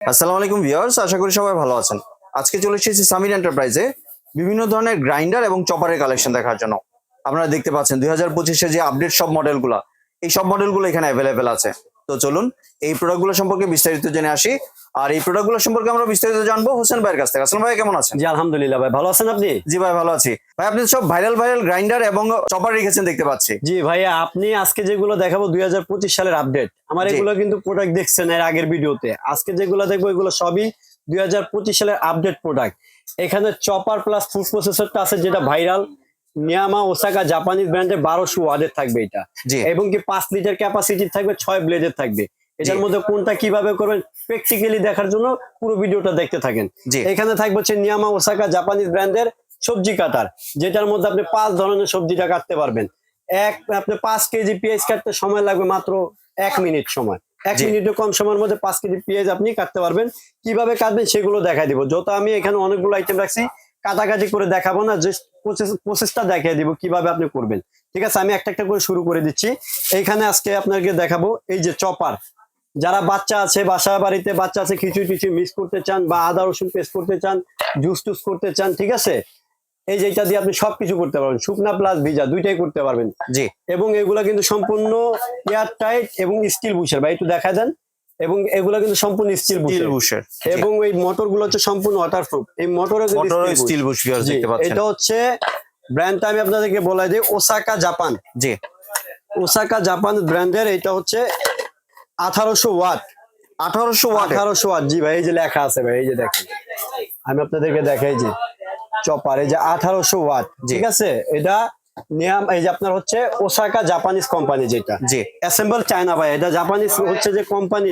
আসসালামু আলাইকুম ভিউয়ার্স, আশা করি সবাই ভালো আছেন। আজকে চলে এসেছি সামির এন্টারপ্রাইজে বিভিন্ন ধরনের গ্রাইন্ডার এবং চপারের কালেকশন দেখার জন্য। আপনারা দেখতে পাচ্ছেন, দুই হাজার পঁচিশে যে আপডেট সব মডেলগুলো, এই সব মডেলগুলো এখানে অ্যাভেলেবেল আছে। তো চলুন এই প্রোডাক্টগুলো সম্পর্কে বিস্তারিত জেনে আসি। আর এই প্রোডাক্টগুলো সম্পর্কে আমরা বিস্তারিত জানব হোসেন ভাইয়ের কাছ থেকে। আসসালাম ভাই কেমন আছেন? জি আলহামদুলিল্লাহ ভাই। ভালো আছেন আপনি? জি ভাই ভালো আছি। ভাই আপনি সব ভাইরাল ভাইরাল গ্রাইন্ডার এবং চপার রেখেছেন দেখতে পাচ্ছি। জি ভাইয়া আপনি আজকে যেগুলো দেখাবো দুই হাজার পঁচিশ সালের আপডেট আমার এগুলো কিন্তু প্রোডাক্ট দেখছেন এর আগের ভিডিওতে। আজকে যেগুলো দেখব এগুলো সবই দুই হাজার পঁচিশ সালের আপডেট প্রোডাক্ট এখানে চপার প্লাস ফুড প্রসেসরটা আছে যেটা ভাইরাল নিয়ামা ওসাকা জাপানিজ ব্র্যান্ডের বারোশো ওয়ার্ডের থাকবে এটা। এবং কি পাঁচ লিটার ক্যাপাসিটি থাকবে ছয় ব্লেডের থাকবে। এটার মধ্যে কোনটা কীভাবে করবেন প্র্যাকটিক্যালি দেখার জন্য পুরো ভিডিওটা দেখতে থাকেন। এখানে থাকবে হচ্ছে নিয়ামা ওসাকা জাপানিজ ব্র্যান্ডের সবজি কাটার যেটার মধ্যে আপনি পাঁচ ধরনের সবজিটা কাটতে পারবেন। এক আপনি পাঁচ কেজি পেঁয়াজ কাটতে সময় লাগবে মাত্র এক মিনিট সময়। এক জি। মিনিটের কম সময়ের মধ্যে পাঁচ কেজি পেঁয়াজ আপনি কাটতে পারবেন। কীভাবে কাটবেন সেগুলো দেখাই দিব। যত আমি এখানে অনেকগুলো আইটেম রাখছি কাটাকাটি করে দেখাবো না জাস্ট প্রসেসটা দেখিয়ে দিব কীভাবে আপনি করবেন। ঠিক আছে আমি একটা একটা করে শুরু করে দিচ্ছি। এইখানে আজকে আপনাকে দেখাবো এই যে চপার। যারা বাচ্চা আছে বাসা বাড়িতে বাচ্চা আছে খিচুড়ি টিচুড়ি মিক্স করতে চান বা আদা রসুন পেস্ট করতে চান জুস টুস করতে চান ঠিক আছে? এই যে এটা দিয়ে আপনি সবকিছু করতে পারবেন। শুকনা প্লাস ভিজা দুইটাই করতে পারবেন। জি। এবং এগুলা কিন্তু সম্পূর্ণ এয়ার টাইট এবং স্টিল বুশের ভাই একটু দেখা দেন। এবং এগুলো কিন্তু সম্পূর্ণ স্টিল স্টিল বুশের। এবং এই মোটরগুলো হচ্ছে সম্পূর্ণ ওয়াটারপ্রুফ এই মোটরে স্টিল বুশ। দেখতে পাচ্ছেন? এটা হচ্ছে ব্র্যান্ডটা আমি আপনাদেরকে বলাই দিই ওসাকা জাপান জি। ওসাকা জাপান ব্র্যান্ডের এটা হচ্ছে আঠারোশো ওয়াট আঠারোশো ওয়াট আঠারোশো ওয়াট জি ভাই এই যে লেখা আছে ভাই এই যে দেখেন। আমি আপনাদেরকে দেখাই যে চপার এই যে আঠারোশো ওয়াট ঠিক আছে? এটা নিয়াম এই যে আপনার হচ্ছে ওসাকা জাপানিজ কোম্পানি যেটা। জি। অ্যাসেম্বল চায়না ভাই এটা জাপানিজ হচ্ছে যে কোম্পানি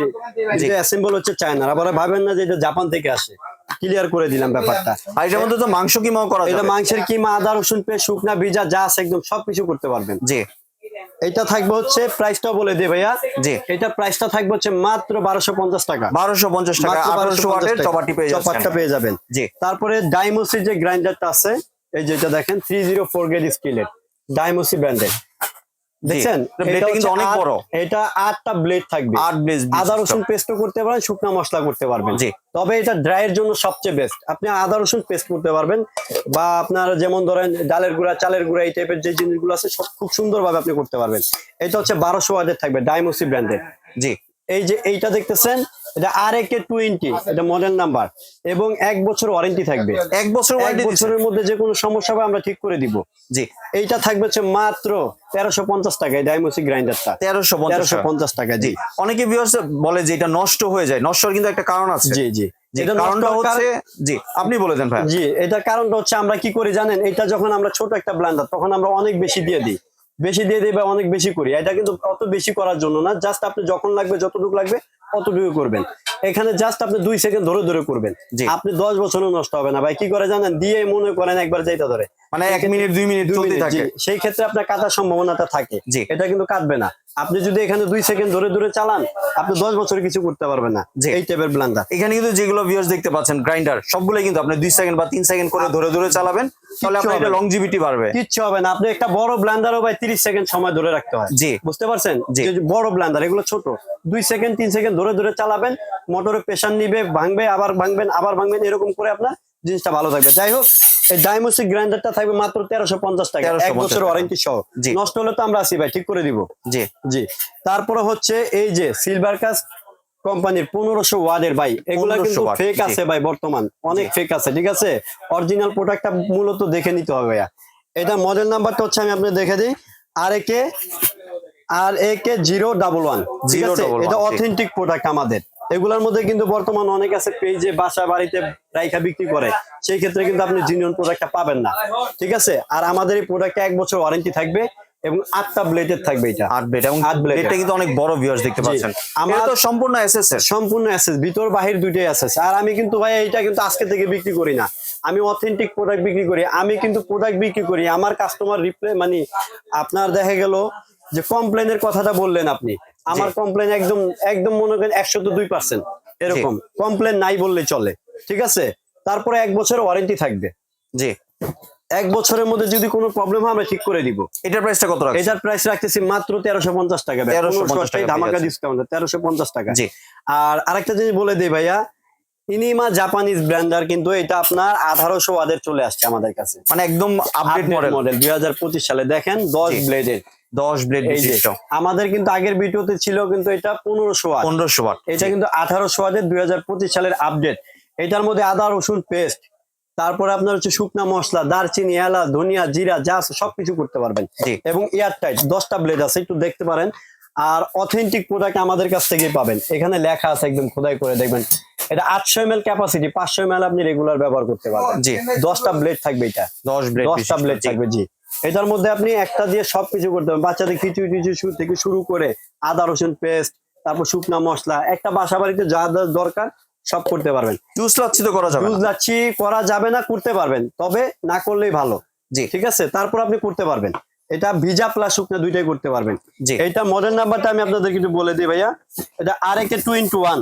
যে অ্যাসেম্বল হচ্ছে চায়নার আবার ভাবেন না যে এটা জাপান থেকে আসে। ক্লিয়ার করে দিলাম ব্যাপারটা। আর এটার মধ্যে তো মাংস কিমাও করা এটা মাংসের কিমা আদা রসুন পেস্ট শুকনা ভিজা যা আছে একদম সবকিছু করতে পারবেন। জি। এটা থাকবে হচ্ছে প্রাইসটা বলে দে ভাইয়া। জি। এটা প্রাইসটা থাকবে হচ্ছে মাত্র বারোশো পঞ্চাশ টাকা। বারোশো পঞ্চাশ টাকা আঠারোশো 1250 ওয়াটের টাকা। চপারটি পেয়ে চপারটা পেয়ে যাবেন। জি। তারপরে ডাইমোসি যে গ্রাইন্ডারটা আছে এই যেটা দেখেন থ্রি জিরো ফোর গেট স্কিলের ডাইমোসি ব্র্যান্ডের দেখছেন? এটা কিন্তু অনেক বড়। এটা আটটা ব্লেড থাকবে। আট বেস আদা রসুন পেস্টও করতে পারেন শুকনা মশলা করতে পারবেন। জি। তবে এটা ড্রাইয়ের জন্য সবচেয়ে বেস্ট আপনি আদা রসুন পেস্ট করতে পারবেন বা আপনার যেমন ধরেন ডালের গুঁড়া চালের গুঁড়া এই টাইপের যে জিনিসগুলো আছে সব খুব সুন্দরভাবে আপনি করতে পারবেন। এটা হচ্ছে বারোশো ওয়াটের থাকবে ডাইমোসি ব্র্যান্ডের জি। এই যে এইটা দেখতেছেন এটা আর কে টোয়েন্টি এটা মডেল নাম্বার এবং এক বছর ওয়ারেন্টি থাকবে। এক বছর ওয়ারেন্টি বছরের মধ্যে যে কোনো সমস্যা হবে আমরা ঠিক করে দিব। জি। এইটা থাকবে হচ্ছে মাত্র তেরোশো পঞ্চাশ টাকায় ডাইমোসি গ্রাইন্ডারটা তেরোশো তেরোশো পঞ্চাশ টাকা জি। অনেকে ভিউয়ার্স বলে যে এটা নষ্ট হয়ে যায়। নষ্টর কিন্তু একটা কারণ আছে। জি জি। যে এটা কারণটা হচ্ছে জি আপনি বলে দেন ভাই। জি এটা কারণটা হচ্ছে আমরা কি করি জানেন? এটা যখন আমরা ছোট একটা ব্লান্ডার তখন আমরা অনেক বেশি দিয়ে দিই। বেশি দিয়ে দিই বা অনেক বেশি করি। এটা কিন্তু অত বেশি করার জন্য না জাস্ট আপনি যখন লাগবে যতটুকু লাগবে অতটুকু করবেন। এখানে জাস্ট আপনি দুই সেকেন্ড ধরে ধরে করবেন। আপনি দশ বছরও নষ্ট হবে না। ভাই কি করে জানেন? দিয়ে মনে করেন একবার যাইতে ধরে। মানে এক মিনিট দুই মিনিট দুই মিনিট, থাকে। সেই ক্ষেত্রে আপনার কাটার সম্ভাবনাটা থাকে। এটা কিন্তু কাটবে না। আপনি যদি এখানে দুই সেকেন্ড ধরে ধরে চালান আপনি দশ বছর কিছু করতে পারবেন না। জি। এই টাইপের ব্লান্ডার এখানে কিন্তু যেগুলো ভিউয়ার্স দেখতে পাচ্ছেন গ্রাইন্ডার সবগুলো কিন্তু আপনি দুই সেকেন্ড বা তিন সেকেন্ড করে ধরে ধরে চালাবেন তাহলে আপনার হবে এটা লংজিভিটি বাড়বে। কিচ্ছু হবে না। আপনি একটা বড় ব্লান্ডারও ভাই তিরিশ সেকেন্ড সময় ধরে রাখতে হয়। জি। বুঝতে পারছেন? যে বড় ব্লান্ডার এগুলো ছোট। দুই সেকেন্ড তিন সেকেন্ড ধরে ধরে চালাবেন মোটরে প্রেশার নিবে ভাঙবে আবার ভাঙবেন আবার ভাঙবেন এরকম করে আপনার জিনিসটা ভালো থাকবে। যাই হোক এই ডাইমোসিক গ্রাইন্ডারটা থাকবে মাত্র তেরোশো পঞ্চাশ টাকা। 1350 এক বছর ওয়ারেন্টি সহ। নষ্ট হলে তো আমরা আসি ভাই ঠিক করে দিব। জি। জি। তারপরে হচ্ছে এই যে সিলভার কাস্ট কোম্পানির পনেরোশো ওয়ার্ডের ভাই এগুলা কিন্তু ফেক আছে ভাই বর্তমান। অনেক ফেক আছে ঠিক আছে? অরিজিনাল প্রোডাক্টটা মূলত দেখে নিতে হবে ভাইয়া। এটা মডেল নাম্বারটা হচ্ছে আমি আপনাকে দেখে দিই। R A K R A K zero double one ঠিক আছে? এটা অথেন্টিক প্রোডাক্ট আমাদের। এগুলোর মধ্যে কিন্তু বর্তমান অনেক আছে পেজে বাসা বাড়িতে রাইখা বিক্রি করে সেই ক্ষেত্রে কিন্তু আপনি জিনিয়ন প্রোডাক্টটা পাবেন না। ঠিক আছে? আর আমাদের এই প্রোডাক্টে এক বছর ওয়ারেন্টি থাকবে এবং আটটা ব্লেডের থাকবে এটা। আট বেড এবং আট blade এটা কিন্তু অনেক বড় ভিউয়ার্স দেখতে পাচ্ছেন। আমার- তো সম্পূর্ণ এসএস সম্পূর্ণ অ্যাসেস ভিতর বাহির দুইটাই অ্যাসেস আর আমি কিন্তু ভাই এটা কিন্তু আজকে থেকে বিক্রি করি না। আমি অথেন্টিক প্রোডাক্ট বিক্রি করি। আমি কিন্তু প্রোডাক্ট বিক্রি করি। আমার কাস্টমার রিপ্লে মানে আপনার দেখা গেল যে কমপ্লেনের কথাটা বললেন আপনি। আমার কমপ্লেন একদম একদম মনে করেন একশো তো দুই পার্সেন্ট এরকম। কমপ্লেন নাই বললে চলে। ঠিক আছে? তারপরে এক বছর ওয়ারেন্টি থাকবে। জি। এক বছরের মধ্যে যদি কোনো প্রবলেম হয় আমরা ঠিক করে দিব। এটার প্রাইসটা কত রাখছি এটার প্রাইস রাখতেছি মাত্র তেরোশো পঞ্চাশ টাকা। 1350 টাকা ধামাকা ডিসকাউন্ট তেরোশো পঞ্চাশ টাকা। জি। আর আরেকটা জিনিস বলে দিই ভাইয়া ইনিমা জাপানিজ ব্র্যান্ডার কিন্তু এটা আপনার আঠারোশো ওয়াদের চলে আসছে আমাদের কাছে। মানে একদম আপডেট মডেল মডেল দুই হাজার পঁচিশ সালে। দেখেন দশ। ব্লেডের দশ ব্লেড বিশিষ্ট। আমাদের কিন্তু আগের ভিডিওতে ছিল কিন্তু এটা পনেরোশো ওয়াট পনেরোশো ওয়াট এটা কিন্তু আঠারোশো ওয়াটের দুই সালের আপডেট এটার মধ্যে আদা রসুন পেস্ট তারপরে আপনার হচ্ছে শুকনা মশলা দারচিনি এলাচ ধনিয়া জিরা যা সবকিছু করতে পারবেন। এবং এয়ার টাইট দশটা ব্লেড আছে একটু দেখতে পারেন। আর অথেন্টিক প্রোডাক্ট আমাদের কাছ থেকেই পাবেন। এখানে লেখা আছে একদম খোদাই করে দেখবেন। এটা আটশো এম এল ক্যাপাসিটি পাঁচশো এম আপনি রেগুলার ব্যবহার করতে পারবেন। জি। দশটা ব্লেড থাকবে এটা। দশ ব্লেড দশটা ব্লেড থাকবে জি। এটার মধ্যে আপনি একটা দিয়ে সবকিছু করতে পারবেন। বাচ্চাদের খিচুড়ি টিচুড়ি শুরু থেকে শুরু করে আদা রসুন পেস্ট তারপর শুকনা মশলা একটা বাসা বাড়িতে যা যা দরকার সব করতে পারবেন। জুস লাচ্ছি তো করা যাবে না। যাচ্ছি করা যাবে না করতে পারবেন। তবে না করলেই ভালো। জি। ঠিক আছে? তারপর আপনি করতে পারবেন। এটা ভিজা প্লাস শুকনা দুইটাই করতে পারবেন। জি। এইটা মডেল নাম্বারটা আমি আপনাদের কিছু বলে দিই ভাইয়া। এটা আর একে টু ইন্টু ওয়ান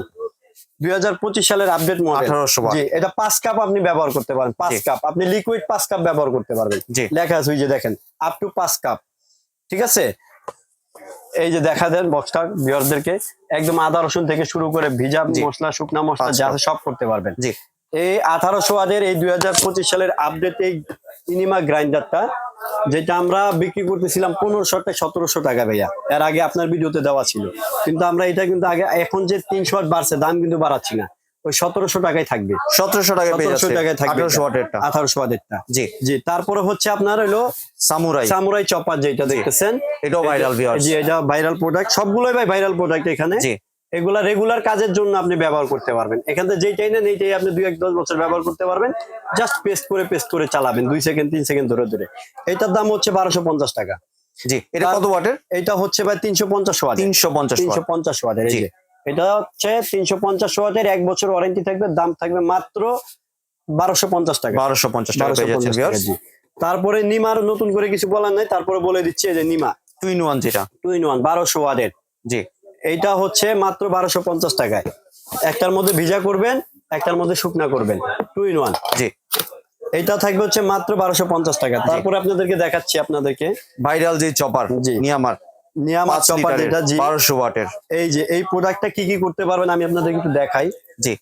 দুই হাজার পঁচিশ সালের আপডেট মডেল জি এটা পাঁচ কাপ আপনি ব্যবহার করতে পারেন পাঁচ কাপ আপনি লিকুইড পাঁচ কাপ ব্যবহার করতে পারবেন। লেখা আছে ওই যে দেখেন আপ টু পাঁচ কাপ ঠিক আছে? এই যে দেখা দেন বক্সটা বিয়ারদেরকে একদম আদা রসুন থেকে শুরু করে ভিজা মশলা শুকনা মশলা যা সব করতে পারবেন। জি। এই আঠারোশো ওয়াদের এই দুই হাজার পঁচিশ সালের আপডেট এই ইনিমা গ্রাইন্ডারটা যেটা আমরা বিক্রি করতেছিলাম পনেরোশো টাকা সতেরোশো টাকা ভাইয়া। এর আগে আপনার ভিডিওতে দেওয়া ছিল। কিন্তু আমরা এটা কিন্তু আগে এখন যে তিনশো ওয়াট বাড়ছে দাম কিন্তু বাড়াচ্ছি না। ওই সতেরোশো টাকায় থাকবে। সতেরোশো টাকা সতেরোশো টাকায় থাকবে আঠারোশো ওয়াটেরটা। আঠারোশো ওয়াটেরটা। জি। জি তারপরে হচ্ছে আপনার হলো সামুরাই। সামুরাই চপার যেটা দেখতেছেন। এটাও ভাইরাল জি এটা ভাইরাল প্রোডাক্ট সবগুলোই ভাই ভাইরাল প্রোডাক্ট এখানে। জি। এগুলা রেগুলার কাজের জন্য আপনি ব্যবহার করতে পারবেন। এখান থেকে যেইটাই নেন এইটাই আপনি দুই এক দশ বছর ব্যবহার করতে পারবেন। জাস্ট পেস্ট করে পেস্ট করে চালাবেন দুই সেকেন্ড তিন সেকেন্ড ধরে ধরে। এটার দাম হচ্ছে বারোশো পঞ্চাশ টাকা। জি এটা কত ওয়াটের? এটা হচ্ছে ভাই তিনশো পঞ্চাশ ওয়াট তিনশো পঞ্চাশ তিনশো পঞ্চাশ ওয়াটের এই। এটা হচ্ছে তিনশো পঞ্চাশ ওয়াটের এক বছর ওয়ারেন্টি থাকবে দাম থাকবে মাত্র বারোশো পঞ্চাশ টাকা। বারোশো পঞ্চাশ টাকা তারপরে নিমার নতুন করে কিছু বলার নাই তারপরে বলে দিচ্ছে যে নিমা। টু ইন ওয়ান যেটা। টু ইন ওয়ান বারোশো ওয়াটের। জি। এইটা হচ্ছে মাত্র বারোশো পঞ্চাশ টাকায়। একটার মধ্যে ভিজা করবেন একটার মধ্যে শুকনা করবেন। টু ইন ওয়ান জি। এটা থাকবে হচ্ছে মাত্র বারোশো পঞ্চাশ টাকা। তারপরে আপনাদেরকে দেখাচ্ছি আপনাদেরকে। ভাইরাল যে চপার জি। নিয়ামার নিয়ামত পাঁচ চপার যেটা জি। বারোশো ওয়াটের। এই যে এই প্রোডাক্টটা কি কি করতে পারবেন আমি আপনাদেরকে একটু দেখাই। জি।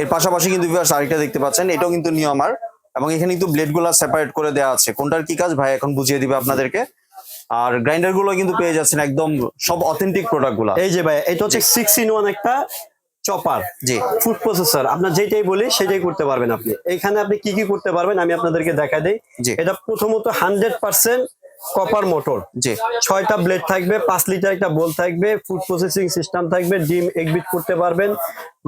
এর পাশাপাশি কিন্তু ভিউয়ার্স আরেকটা দেখতে পাচ্ছেন এটাও কিন্তু নিয়মার। এবং এখানে কিন্তু ব্লেডগুলা সেপারেট করে দেওয়া আছে। কোনটার কি কাজ? ভাই এখন বুঝিয়ে দিবে আপনাদেরকে। আর গ্রাইন্ডারগুলো কিন্তু পেয়ে যাচ্ছেন একদম সব অথেন্টিক প্রোডাক্টগুলা। এই যে ভাই এটা হচ্ছে সিক্স ইন ওয়ান একটা চপার জি। ফুড প্রসেসর আপনার যেটাই বলি সেটাই করতে পারবেন আপনি। এখানে আপনি কি কি করতে পারবেন আমি আপনাদেরকে দেখা দিই। এটা প্রথমত হান্ড্রেড পার্সেন্ট কপার মোটর। জি। ছয়টা ব্লেড থাকবে পাঁচ লিটার একটা বোল থাকবে ফুড প্রসেসিং সিস্টেম থাকবে ডিম এগবিট করতে পারবেন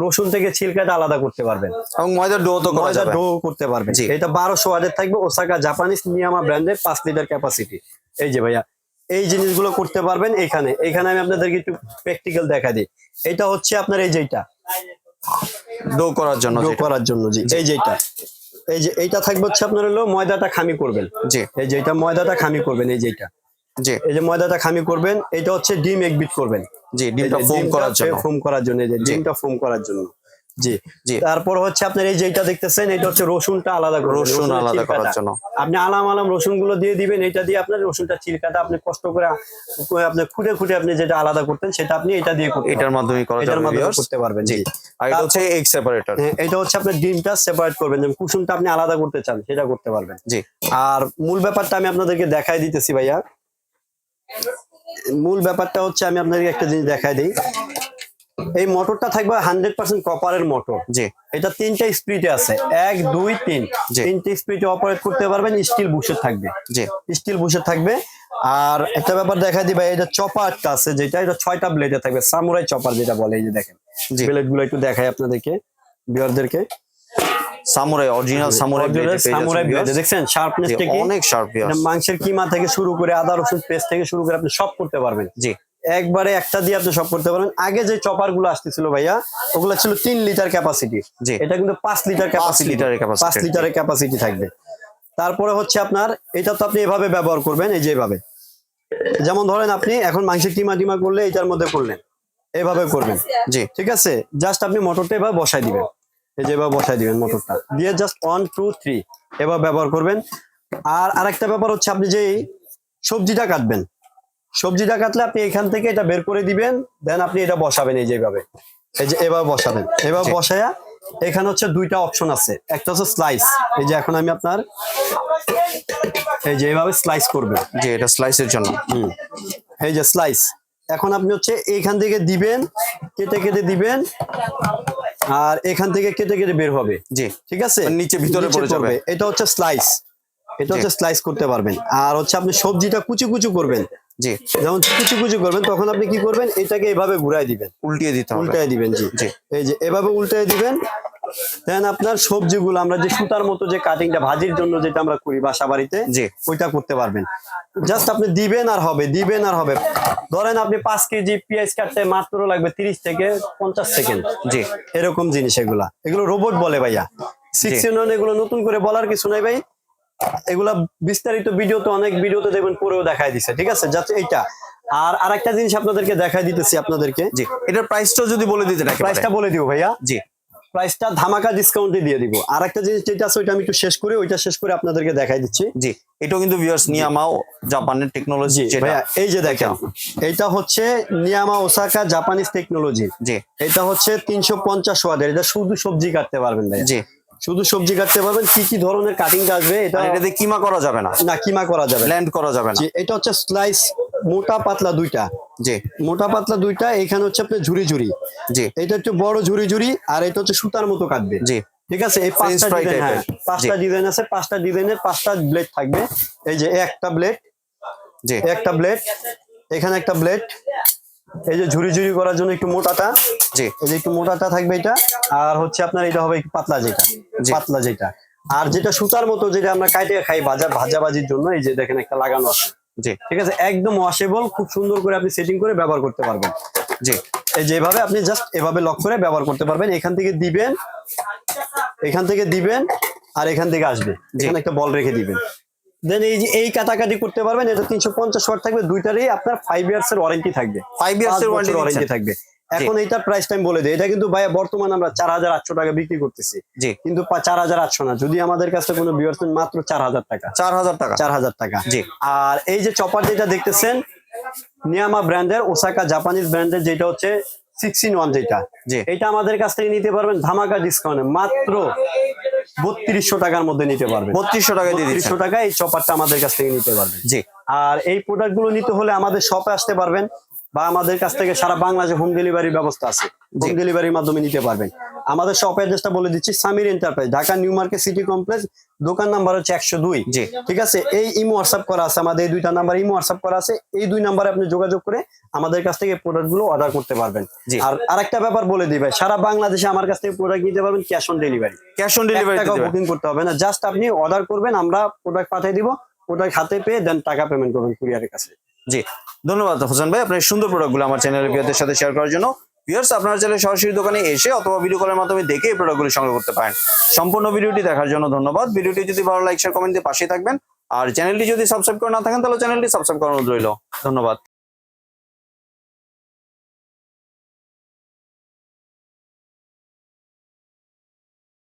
রসুন থেকে ছিলকাটা আলাদা করতে পারবেন। এবং ময়দার ডো তো ময়দা ডো করতে পারবেন। জি। এটা বারোশো ওয়াটের থাকবে ওসাকা জাপানিজ নিয়ামা ব্র্যান্ডের পাঁচ লিটার ক্যাপাসিটি এই যে ভাইয়া এই জিনিসগুলো করতে পারবেন এখানে। এখানে আমি আপনাদেরকে একটু প্র্যাকটিক্যাল দেখা দিই। এটা হচ্ছে আপনার এই যেটা ডো করার জন্য ডো করার জন্য জি। এই যেটা এই যে এইটা থাকবে হচ্ছে আপনার হলো ময়দাটা খামি করবেন। জি। এই যে এটা ময়দাটা খামি করবেন এই যেটা জি। এই যে ময়দাটা খামি করবেন এটা হচ্ছে ডিম এক বিট করবেন। জি ডিমটা ফোম করার জন্য। ফোম করার জন্য যে ডিমটা ফোম করার জন্য। জি জি। তারপর হচ্ছে আপনার এই যেটা দেখতেছেন এটা হচ্ছে রসুনটা আলাদা করবেন রসুন আলাদা করার জন্য। আপনি আলাম আলাম রসুনগুলো দিয়ে দিবেন এটা দিয়ে আপনার রসুনটা চিলকাটা আপনি কষ্ট করে আপনি খুঁটে খুঁটে আপনি যেটা আলাদা করতেন সেটা আপনি এটা দিয়ে এটার মাধ্যমে করা এটার মাধ্যমে করতে পারবেন জি। আর এটা হচ্ছে এগ সেপারেটর হ্যাঁ, এটা হচ্ছে আপনার ডিমটা সেপারেট করবেন যেমন কুসুমটা আপনি আলাদা করতে চান সেটা করতে পারবেন। জি। আর মূল ব্যাপারটা আমি আপনাদেরকে দেখাই দিতেছি ভাইয়া। মূল ব্যাপারটা হচ্ছে আমি আপনাদেরকে একটা জিনিস দেখাই দিই। এই মোটরটা থাকবে হান্ড্রেড পার্সেন্ট কপারের মোটর। জি। এটা তিনটা স্পিডে আছে। এক দুই তিন। তিনটে স্পিডে অপারেট করতে পারবেন স্টিল বুশের থাকবে। জি। স্টিল বুশের থাকবে। আর একটা ব্যাপার দেখা দিবা এটা চপারটা আছে যেটা এটা ছয়টা ব্লেডে থাকবে সামুরাই চপার যেটা বলে এই যে দেখেন। জি। ব্লেডগুলো একটু দেখাই আপনাদেরকে বিয়ারদেরকে samurai original samurai samurai blade. দেখছেন? শার্পনেসটা জি, কি অনেক শার্প মাংসের কিমা থেকে শুরু করে আদা রসুন পেস্ট থেকে শুরু করে আপনি সব করতে পারবেন। জি। একবারে একটা দিয়ে আপনি সব করতে পারেন। আগে যে চপারগুলো আসতেছিল ভাইয়া ওগুলো ছিল তিন লিটার ক্যাপাসিটি এটা কিন্তু পাঁচ লিটার ক্যাপাসিটি পাঁচ লিটারের ক্যাপাসিটি থাকবে। তারপরে হচ্ছে আপনার এটা তো আপনি এভাবে ব্যবহার করবেন এই যেভাবে যেমন ধরেন আপনি এখন মাংসের কিমা টিমা করলে এটার মধ্যে করলেন এভাবে করবেন। জি। ঠিক আছে? জাস্ট আপনি মোটরটা এভাবে বসাই দিবেন। এই যে এভাবে বসাই দিবেন মোটরটা। দিয়ে জাস্ট ওয়ান টু থ্রি এভাবে ব্যবহার করবেন। আর আরেকটা ব্যাপার হচ্ছে আপনি যে সবজিটা কাটবেন সবজিটা কাটলে আপনি এখান থেকে এটা বের করে দিবেন দেন আপনি এটা বসাবেন এই যেভাবে। এই যে এবার বসাবেন। এবার বসায়া এখানে হচ্ছে দুইটা অপশন আছে। একটা হচ্ছে স্লাইস এই যে এখন আমি আপনার এই যে এইভাবে স্লাইস করবে। জি এটা স্লাইসের জন্য। হুম। এই যে স্লাইস এখন আপনি হচ্ছে এইখান থেকে দিবেন কেটে কেটে দিবেন আর এখান থেকে কেটে কেটে বের হবে। জি। ঠিক আছে? নিচে ভিতরে পড়ে যাবে। এটা হচ্ছে স্লাইস এটা হচ্ছে স্লাইস করতে পারবেন। আর হচ্ছে আপনি সবজিটা কুচি কুচি করবেন। জি। যখন কুচি কুচি করবেন তখন আপনি কি করবেন? এটাকে এভাবে ঘুরাই দিবেন। উল্টিয়ে দিতে হবে। দিবেন জি। জি। এই যে এভাবে উল্টায় দিবেন। দেন আপনার সবজিগুলো আমরা যে সুতার মতো যে কাটিংটা ভাজির জন্য যেটা আমরা করি বাসা বাড়িতে জি। ওইটা করতে পারবেন। জাস্ট আপনি দিবেন আর হবে দিবেন আর হবে। ধরেন আপনি পাঁচ কেজি পেঁয়াজ কাটতে মাত্র লাগবে তিরিশ থেকে পঞ্চাশ সেকেন্ড। জি। এরকম জিনিস এগুলা। এগুলো রোবট বলে ভাইয়া। সিক্স এগুলো নতুন করে বলার কিছু নাই ভাই। এগুলা বিস্তারিত ভিডিও তো অনেক ভিডিওতে দেখবেন পরেও দেখাই দিছে ঠিক আছে? যাতে এইটা। আর আরেকটা জিনিস আপনাদেরকে দেখাই দিতেছি আপনাদেরকে। জি। এটার প্রাইসটাও যদি বলে দিতে। প্রাইসটা বলে দিব ভাইয়া। জি। প্রাইসটা ধামাকা ডিসকাউন্টে দিয়ে দিব। আর একটা জিনিস যেটা আছে ওইটা আমি একটু শেষ করে ওইটা শেষ করে আপনাদেরকে দেখাই দিচ্ছি। জি। এটাও কিন্তু ভিউয়ার্স নিয়ামাও জাপানের টেকনোলজি ভাইয়া এই যে দেখেন এটা হচ্ছে নিয়ামা ওসাকা জাপানিজ টেকনোলজি জি। এটা হচ্ছে তিনশো পঞ্চাশ ওয়াটের এটা শুধু সবজি কাটতে পারবেন ভাইয়া। জি। শুধু সবজি কাটতে পারবেন কি কি ধরনের কাটিং আসবে এটা এটাতে কিমা করা যাবে না। না কিমা করা যাবে ল্যান্ড করা যাবে না। এটা হচ্ছে স্লাইস মোটা পাতলা দুইটা। জি। মোটা পাতলা দুইটা এখানে হচ্ছে আপনার ঝুরি ঝুরি। জি। এটা একটু বড় ঝুরি ঝুরি আর এটা হচ্ছে সুতার মতো কাটবে। জি। ঠিক আছে? এই পাঁচটা ডিজাইন হ্যাঁ পাঁচটা ডিজাইন আছে পাঁচটা ডিজাইনের পাঁচটা ব্লেড থাকবে। এই যে একটা ব্লেড জি। একটা ব্লেড এখানে একটা ব্লেড এই যে ঝুরি ঝুরি করার জন্য একটু মোটাটা জি। এই যে একটু মোটাটা থাকবে এটা। আর হচ্ছে আপনার এটা হবে একটু পাতলা যেটা। পাতলা যেটা। আর যেটা সুতার মতো যেটা আমরা কাটে খাই ভাজা ভাজাবাজির জন্য এই যে দেখেন একটা লাগানো আছে। জি। ঠিক আছে? একদম ওয়াশেবল খুব সুন্দর করে আপনি সেটিং করে ব্যবহার করতে পারবেন। জি। এই যেভাবে আপনি জাস্ট এভাবে লক করে ব্যবহার করতে পারবেন। এখান থেকে দিবেন এখান থেকে দিবেন আর এখান থেকে আসবে। এখানে একটা বল রেখে দিবেন। দেন এই যে এই কাটাকাটি করতে পারবেন এটা তিনশো পঞ্চাশ ওয়াট থাকবে দুইটারই আপনার ফাইভ ইয়ার্স এর ওয়ারেন্টি থাকবে। ফাইভ ইয়ার্স এর ওয়ারেন্টি থাকবে। এখন এইটার প্রাইস টাইম বলে দিই এটা কিন্তু ভাই বর্তমানে আমরা চার হাজার আটশো টাকা বিক্রি করতেছি। জি। কিন্তু চার হাজার আটশো না। যদি আমাদের কাছে কোনো ভিউয়ার্স মাত্র চার হাজার টাকা। চার হাজার টাকা। চার হাজার টাকা। জি। আর এই যে চপার যেটা দেখতেছেন নিয়ামা ব্র্যান্ডের ওসাকা জাপানিজ ব্র্যান্ডের যেটা হচ্ছে সিক্স ইন ওয়ান যেটা এটা আমাদের কাছ থেকে নিতে পারবেন ধামাকা ডিসকাউন্টে মাত্র বত্রিশশো টাকার মধ্যে নিতে পারবেন। বত্রিশশো টাকা বত্রিশশো টাকা এই চপারটা আমাদের কাছ থেকে নিতে পারবেন। জি। আর এই প্রোডাক্টগুলো নিতে হলে আমাদের শপে আসতে পারবেন বা আমাদের কাছ থেকে সারা বাংলাদেশে হোম ডেলিভারির ব্যবস্থা আছে। হোম ডেলিভারির মাধ্যমে নিতে পারবেন। আমাদের শপ অ্যাড্রেসটা বলে দিচ্ছি Samir enterprise Dhaka new market city complex দোকান নাম্বার হচ্ছে একশো দুই। ঠিক আছে? এই ইমো হোয়াটসঅ্যাপ করা আছে আমাদের এই দুইটা নাম্বার ইমো হোয়াটসঅ্যাপ করা আছে এই দুই নাম্বারে আপনি যোগাযোগ করে আমাদের কাছ থেকে প্রোডাক্টগুলো অর্ডার করতে পারবেন। আর আরেকটা ব্যাপার বলে দিই ভাই সারা বাংলাদেশে আমার কাছ থেকে প্রোডাক্ট নিতে পারবেন cash on delivery cash on delivery booking করতে হবে না জাস্ট আপনি অর্ডার করবেন আমরা প্রোডাক্ট পাঠিয়ে দিব প্রোডাক্ট হাতে পেয়ে দেন টাকা পেমেন্ট করবেন কুরিয়ারের কাছে। জি। ধন্যবাদ হোসেন ভাই আপনার সুন্দর প্রোডাক্টগুলো আমার চ্যানেলের সাথে শেয়ার করার জন্য। ভিউয়ার্স আপনারা চাইলে সরাসরি দোকানে এসে অথবা ভিডিও কলের মাধ্যমে দেখে এই প্রোডাক্টগুলো সংগ্রহ করতে পারেন। সম্পূর্ণ ভিডিওটি দেখার জন্য ধন্যবাদ। ভিডিওটি যদি ভালো লাইক শেয়ার কমেন্ট দিয়ে পাশে থাকবেন। আর চ্যানেলটি যদি সাবস্ক্রাইব করে না থাকেন, তাহলে চ্যানেলটি সাবস্ক্রাইব করানো রইল। ধন্যবাদ।